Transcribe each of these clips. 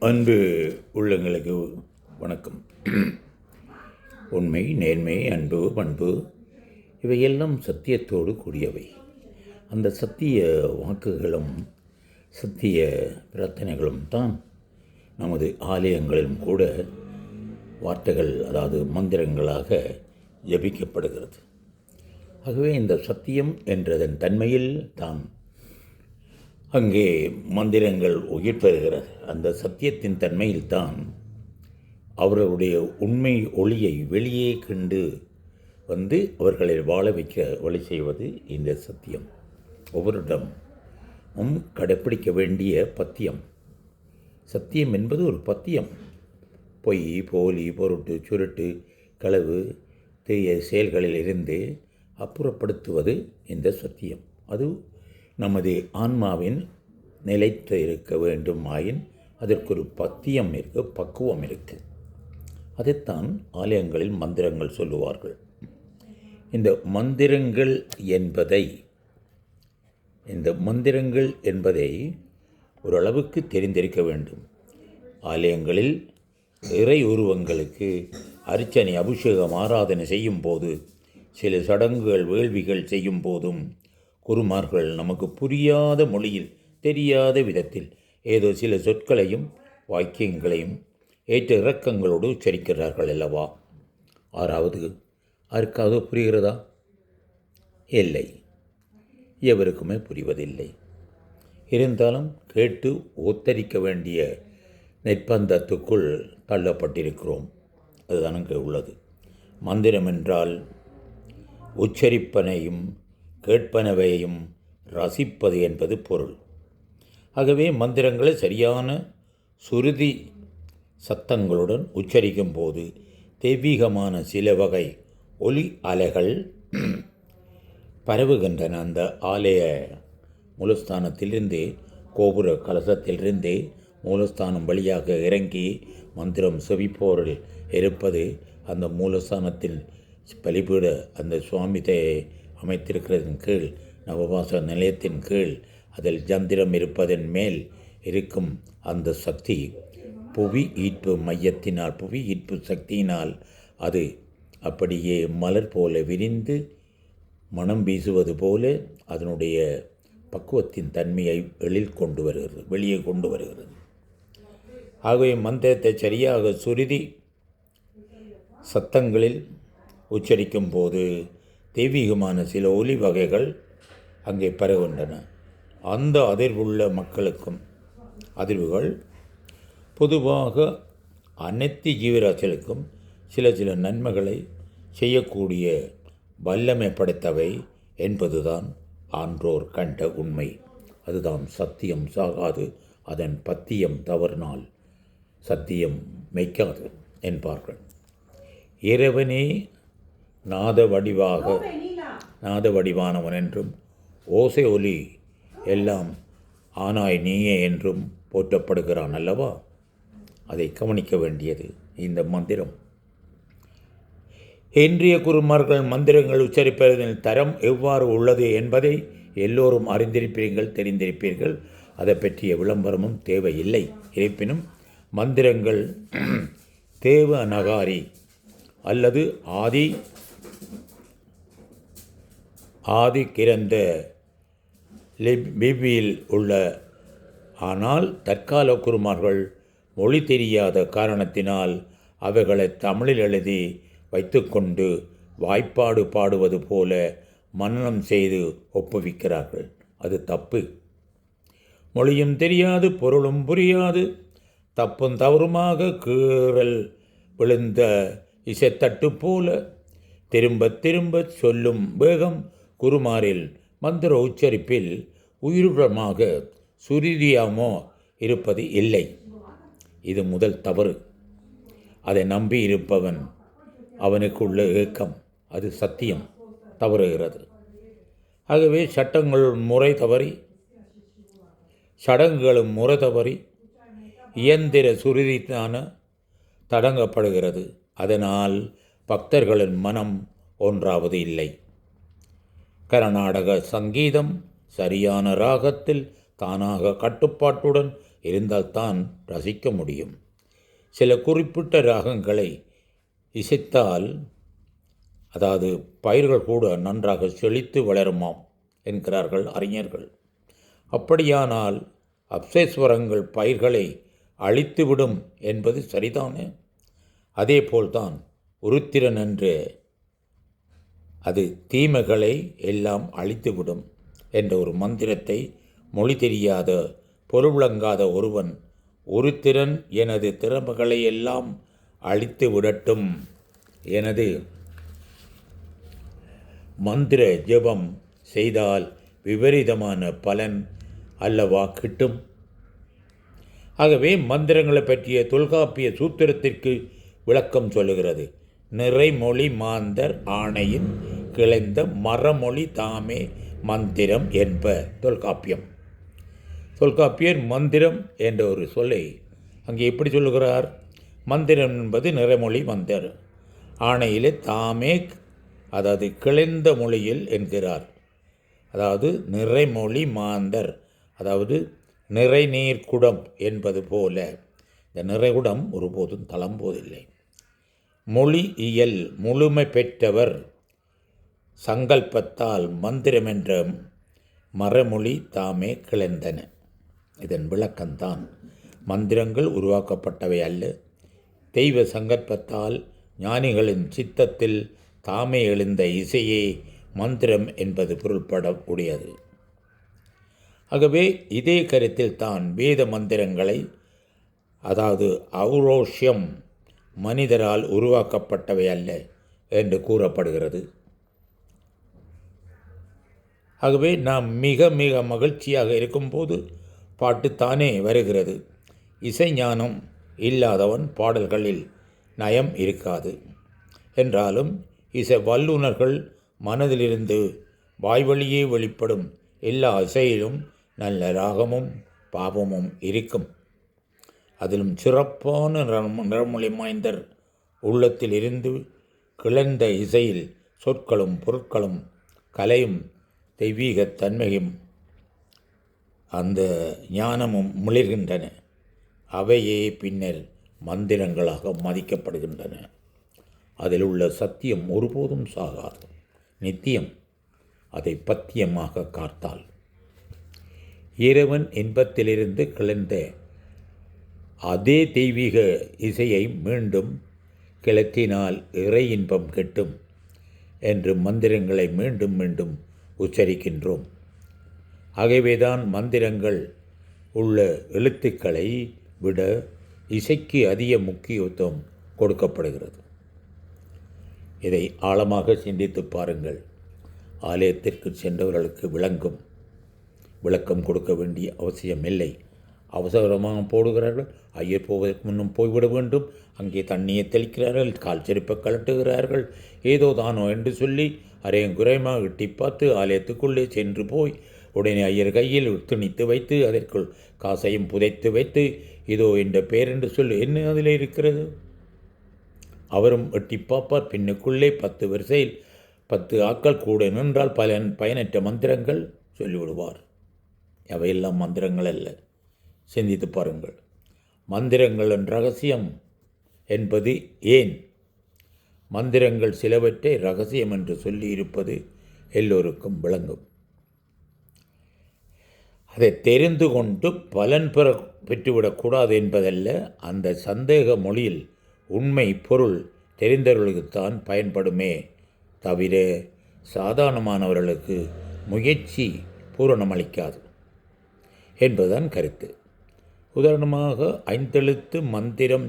அன்பு உள்ளங்களுக்கு வணக்கம். உண்மை நேர்மை அன்பு பண்பு இவையெல்லாம் சத்தியத்தோடு கூடியவை. அந்த சத்திய வாக்குகளும் சத்திய பிரார்த்தனைகளும் தான் நமது ஆலயங்களிலும் கூட வார்த்தைகள் அதாவது மந்திரங்களாக ஜபிக்கப்படுகிறது. ஆகவே இந்த சத்தியம் என்றதன் தன்மையில் தான் அங்கே மந்திரங்கள் உயிர் பெறுகிறது அந்த சத்தியத்தின் தன்மையில்தான் அவர்களுடைய உண்மை ஒளியை வெளியே கண்டு வந்து அவர்களை வாழ வைக்க வழி செய்வது இந்த சத்தியம். ஒவ்வொருடமும் கடைப்பிடிக்க வேண்டிய பத்தியம். சத்தியம் என்பது ஒரு பத்தியம். பொய் போலி பொருட்டு சுருட்டு களவு தீய செயல்களில் இருந்து அப்புறப்படுத்துவது இந்த சத்தியம். அது நமது ஆன்மாவின் நிலைத்து இருக்க வேண்டும் ஆயின் அதற்கு ஒரு பத்தியம் இருக்கு பக்குவம் இருக்கு. அதைத்தான் ஆலயங்களில் மந்திரங்கள் சொல்லுவார்கள். இந்த மந்திரங்கள் என்பதை இந்த மந்திரங்கள் என்பதை ஓரளவுக்கு தெரிந்திருக்க வேண்டும். ஆலயங்களில் இறை உருவங்களுக்கு அர்ச்சனை அபிஷேகம் ஆராதனை செய்யும் போது சில சடங்குகள் வேள்விகள் செய்யும் போதும் குருமார்கள் நமக்கு புரியாத மொழியில் தெரியாத விதத்தில் ஏதோ சில சொற்களையும் வாக்கியங்களையும் ஏற்ற இறக்கங்களோடு உச்சரிக்கிறார்கள் அல்லவா? ஆறாவது யாருக்காவது புரிகிறதா? இல்லை எவருக்குமே புரிவதில்லை. இருந்தாலும் கேட்டு ஒத்தரிக்க வேண்டிய நிர்பந்தத்துக்குள் தள்ளப்பட்டிருக்கிறோம். அதுதான் அங்கே உள்ளது. மந்திரம் என்றால் உச்சரிப்பனையும் கேட்பனவையும் ரசிப்பது என்பது பொருள். ஆகவே மந்திரங்களை சரியான சுருதி சத்தங்களுடன் உச்சரிக்கும் போது தெய்வீகமான சில வகை ஒலி அலைகள் பரவுகின்றன. அந்த ஆலய மூலஸ்தானத்திலிருந்து கோபுர கலசத்திலிருந்து மூலஸ்தானம் வழியாக இறங்கி மந்திரம் செவிப்போரில் இருப்பது அந்த மூலஸ்தானத்தில் பலிபீட அந்த சுவாமி அமைத்திருக்கிறதன் கீழ் நவபாச நிலையத்தின் கீழ் அதில் ஜந்திரம் இருப்பதன் மேல் இருக்கும் அந்த சக்தி புவி ஈர்ப்பு மையத்தினால் புவி ஈர்ப்பு சக்தியினால் அது அப்படியே மலர் போல விரிந்து மனம் வீசுவது போல அதனுடைய பக்குவத்தின் தன்மையை எழில் கொண்டு வருகிறது வெளியே கொண்டு வருகிறது. ஆகவே மந்திரத்தை சரியாக சுருதி சத்தங்களில் உச்சரிக்கும் போது தெய்வீகமான சில ஒலி வகைகள் அங்கே பரவுகின்றன. அந்த அதிர்வுள்ள மக்களுக்கும் அதிர்வுகள். பொதுவாக அனைத்து ஜீவராசிகளுக்கும் சில சில நன்மைகளை செய்யக்கூடிய வல்லமை படைத்தவை என்பதுதான் ஆன்றோர் கண்ட உண்மை. அதுதான் சத்தியம் சாகாது அதன் பத்தியம் தவறினால் சத்தியம் மெய்க்காது என்பார்கள். இறைவனே நாத வடிவாக நாத வடிவானவன் என்றும் ஓசை ஒலி எல்லாம் ஆனாய் நீயே என்றும் போற்றப்படுகிறான் அல்லவா? அதை கவனிக்க வேண்டியது இந்த மந்திரம். இன்றைய குருமார்கள் மந்திரங்கள் உச்சரிப்பதன் தரம் எவ்வாறு உள்ளது என்பதை எல்லோரும் அறிந்திருப்பீர்கள் தெரிந்திருப்பீர்கள். அதை பற்றிய விளம்பரமும் தேவையில்லை. இருப்பினும் மந்திரங்கள் தேவ நகாரி அல்லது ஆதி ஆதி கிறந்த லிபியில் உள்ள ஆனால் தற்கால குருமார்கள் மொழி தெரியாத காரணத்தினால் அவைகளை தமிழில் எழுதி வைத்துக்கொண்டு வாய்ப்பாடு பாடுவது போல மன்னனம் செய்து ஒப்புவிக்கிறார்கள். அது தப்பு. மொழியும் தெரியாது பொருளும் புரியாது. தப்பும் தவறுமாக கீறல் விழுந்த இசைத்தட்டு போல திரும்ப திரும்ப சொல்லும் வேகம் குருமாரில் மந்திர உச்சரிப்பில் உயிருடமாக சுருதியாமோ இருப்பது இல்லை. இது முதல் தவறு. அதை நம்பி இருப்பவன் அவனுக்குள்ள ஏக்கம். அது சத்தியம். தவறுகிறது. ஆகவே சட்டங்கள் முறை தவறி சடங்குகளும் முறை தவறி இயந்திர சுருதித்தான தடங்கப்படுகிறது. அதனால் பக்தர்களின் மனம் ஒன்றாவது இல்லை. கர்நாடக சங்கீதம் சரியான ராகத்தில் தானாக கட்டுப்பாட்டுடன் இருந்தால்தான் ரசிக்க முடியும். சில குறிப்பிட்ட ராகங்களை இசைத்தால் அதாவது பயிர்கள் கூட நன்றாக செழித்து வளருமாம் என்கிறார்கள் அறிஞர்கள். அப்படியானால் அப்சேஸ்வரங்கள் பயிர்களை அழித்துவிடும் என்பது சரிதானே? அதேபோல்தான் உருத்திரன் என்று அது தீமைகளை எல்லாம் அழித்துவிடும் என்ற ஒரு மந்திரத்தை மொழி தெரியாத பொருளங்காத ஒருவன் ஒரு திறன் எனது திறமைகளை எல்லாம் அழித்து விடட்டும். எனது மந்திர ஜெபம் செய்தால் விபரீதமான பலன் அல்லவா கிட்டும்? ஆகவே மந்திரங்களை பற்றிய தொல்காப்பிய சூத்திரத்திற்கு விளக்கம் சொல்லுகிறது. நிறைமொழி மாந்தர் ஆணையின் கிளைந்த மரமொழி தாமே மந்திரம் என்ப தொல்காப்பியம். தொல்காப்பியர் மந்திரம் என்ற ஒரு சொல்லை அங்கே எப்படி சொல்லுகிறார்? மந்திரம் என்பது நிறைமொழி மந்தர். ஆணையிலே தாமே அதாவது கிளைந்த மொழியில் என்கிறார். அதாவது நிறைமொழி மாந்தர். அதாவது நிறைநீர் குடம் என்பது போல. இந்த நிறைகுடம் ஒருபோதும் தளம்போதில்லை. மொழி இயல் முழுமை பெற்றவர் சங்கல்பத்தால் மந்திரம் என்ற மரமொழி தாமே கிளந்தன இதன் விளக்கம்தான். மந்திரங்கள் உருவாக்கப்பட்டவை அல்ல. தெய்வ சங்கல்பத்தால் ஞானிகளின் சித்தத்தில் தாமே எழுந்த இசையே மந்திரம் என்பது பொருள்பட உடையது. ஆகவே இதே கருத்தில் தான் வேத மந்திரங்களை அதாவது ஔரோஷ்யம் மனிதரால் உருவாக்கப்பட்டவை அல்ல என்று கூறப்படுகிறது. ஆகவே நாம் மிக மிக மகிழ்ச்சியாக இருக்கும்போது பாட்டு தானே வருகிறது. இசை ஞானம் இல்லாதவன் பாடல்களில் நயம் இருக்காது. என்றாலும் இசை வல்லுநர்கள் மனதிலிருந்து வாய்வழியே வெளிப்படும் எல்லா இசையிலும் நல்ல ராகமும் பாவமும் இருக்கும். அதிலும் சிறப்பான நிறமொழி மாய்ந்தர் உள்ளத்தில் இருந்து கிளந்த இசையில் சொற்களும் பொருட்களும் கலையும் தெய்வீகத் தன்மையும் அந்த ஞானமும் மிளிர்கின்றன. அவையே பின்னர் மந்திரங்களாக மதிக்கப்படுகின்றன. அதில் உள்ள சத்தியம் ஒருபோதும் சாகாது. நித்தியம் அதை பத்தியமாக காத்தால். இறைவன் இன்பத்திலிருந்து கிளந்த அதே தெய்வீக இசையை மீண்டும் கிளத்தினால் இறை இன்பம் கெட்டும் என்று மந்திரங்களை மீண்டும் மீண்டும் உச்சரிக்கின்றோம். ஆகவேதான் மந்திரங்கள் உள்ள எழுத்துக்களை விட இசைக்கு அதிக முக்கியத்துவம் கொடுக்கப்படுகிறது. இதை ஆழமாக சிந்தித்து பாருங்கள். ஆலயத்திற்கு சென்றவர்களுக்கு விளங்கும் விளக்கம் கொடுக்க வேண்டிய அவசியமில்லை. அவசரமாக போடுகிறார்கள். ஐயர் போவதற்கு முன்னும் போய்விட வேண்டும். அங்கே தண்ணியை தெளிக்கிறார்கள் கால் செருப்பை கலட்டுகிறார்கள் ஏதோ தானோ என்று சொல்லி அரையும் குறைமாக எட்டி பார்த்து ஆலயத்துக்குள்ளே சென்று போய் உடனே ஐயர் கையில் துணித்து வைத்து அதற்குள் காசையும் புதைத்து வைத்து இதோ என்ற பேர் என்று சொல்லி என்ன அதில் இருக்கிறது? அவரும் எட்டி பார்ப்பார். பின்னுக்குள்ளே பத்து வரிசையில் பத்து ஆக்கள் கூட நின்றால் பலன் பயனற்ற மந்திரங்கள் சொல்லிவிடுவார். அவையெல்லாம் மந்திரங்கள் அல்ல. சிந்தித்து பாருங்கள். மந்திரங்களின் ரகசியம் என்பது ஏன்? மந்திரங்கள் சிலவற்றை ரகசியம் என்று சொல்லியிருப்பது எல்லோருக்கும் விளங்கும். அதை தெரிந்து கொண்டு பலன் பெற பெற்றுவிடக்கூடாது என்பதல்ல அந்த சந்தேக மொழியில் உண்மை பொருள் தெரிந்தவர்களுக்குத்தான் பயன்படுமே தவிர சாதாரணமானவர்களுக்கு முயற்சி பூரணமளிக்காது என்பதுதான் கருத்து. உதாரணமாக ஐந்தெழுத்து மந்திரம்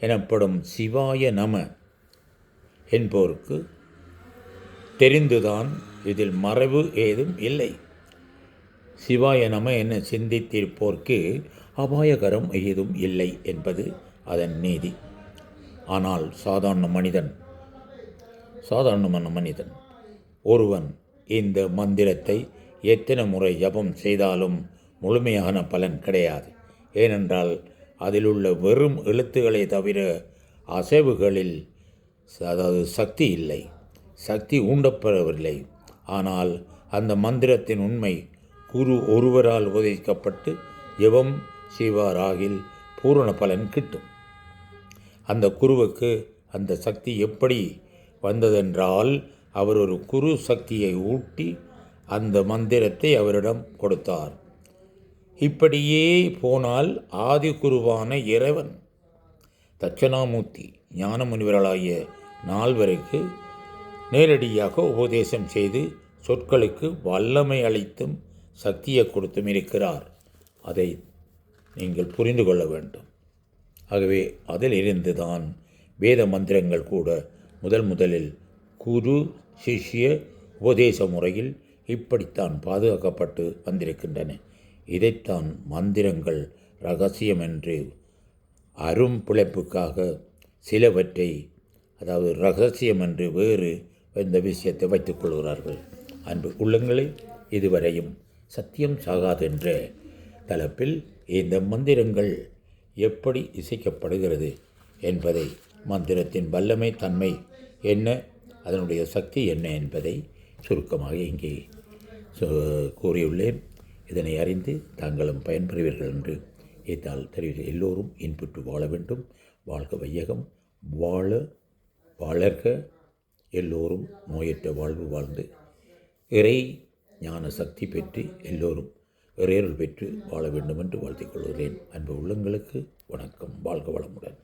எனப்படும் சிவாய நம என்போருக்கு தெரிந்துதான் இதில் மறைவு ஏதும் இல்லை. சிவாய நம என சிந்தித்திருப்போர்க்கு அபாயகரம் ஏதும் இல்லை என்பது அதன் நீதி. ஆனால் சாதாரண மனிதன் சாதாரணமான மனிதன் ஒருவன் இந்த மந்திரத்தை எத்தனை முறை ஜபம் செய்தாலும் முழுமையான பலன் கிடையாது. ஏனென்றால் அதில் உள்ள வெறும் எழுத்துக்களை தவிர அசைவுகளில் அதாவது சக்தி இல்லை. சக்தி ஊண்டப்படவில்லை. ஆனால் அந்த மந்திரத்தின் உண்மை குரு ஒருவரால் உபதேசிக்கப்பட்டு ஜெபம் செய்வாராகில் பூரண பலன் கிட்டும். அந்த குருவுக்கு அந்த சக்தி எப்படி வந்ததென்றால் அவர் ஒரு குரு சக்தியை ஊட்டி அந்த மந்திரத்தை அவரிடம் கொடுத்தார். இப்படியே போனால் ஆதி குருவான இறைவன். தட்சணாமூர்த்தி ஞான முனிவர்களாகிய நால்வருக்கு நேரடியாக உபதேசம் செய்து சொற்களுக்கு வல்லமை அளித்தும் சக்தியை கொடுத்தும் இருக்கிறார். அதை நீங்கள் புரிந்து கொள்ள வேண்டும். ஆகவே அதிலிருந்து தான் வேத மந்திரங்கள் கூட முதல் முதலில் குரு சிஷ்ய உபதேச முறையில் இப்படித்தான் பாதுகாக்கப்பட்டு வந்திருக்கின்றன. இதைத்தான் மந்திரங்கள் ரகசியம் என்று அரும் பிழைப்புக்காக சிலவற்றை அதாவது ரகசியம் என்று வேறு இந்த விஷயத்தை வைத்துக் கொள்கிறார்கள். அன்பு உள்ளங்களை இதுவரையும் சத்தியம் சாகாது என்ற தலைப்பில் இந்த மந்திரங்கள் எப்படி இசைக்கப்படுகிறது என்பதை மந்திரத்தின் வல்லமை தன்மை என்ன அதனுடைய சக்தி என்ன என்பதை சுருக்கமாக இங்கே கூறியுள்ளேன். இதனை அறிந்து தாங்களும் பயன்பெறுவீர்கள் என்று இதால் தெரிவித்து எல்லோரும் இன்புற்று வாழ வேண்டும். வாழ்க வையகம். வாழ வளர்க. எல்லோரும் நோயற்ற வாழ்வு வாழ்ந்து இறை ஞான சக்தி பெற்று எல்லோரும் இறையருள் பெற்று வாழ வேண்டும் என்று வாழ்த்திக் கொள்கிறேன். அன்பு உள்ளங்களுக்கு வணக்கம். வாழ்க வளமுடன்.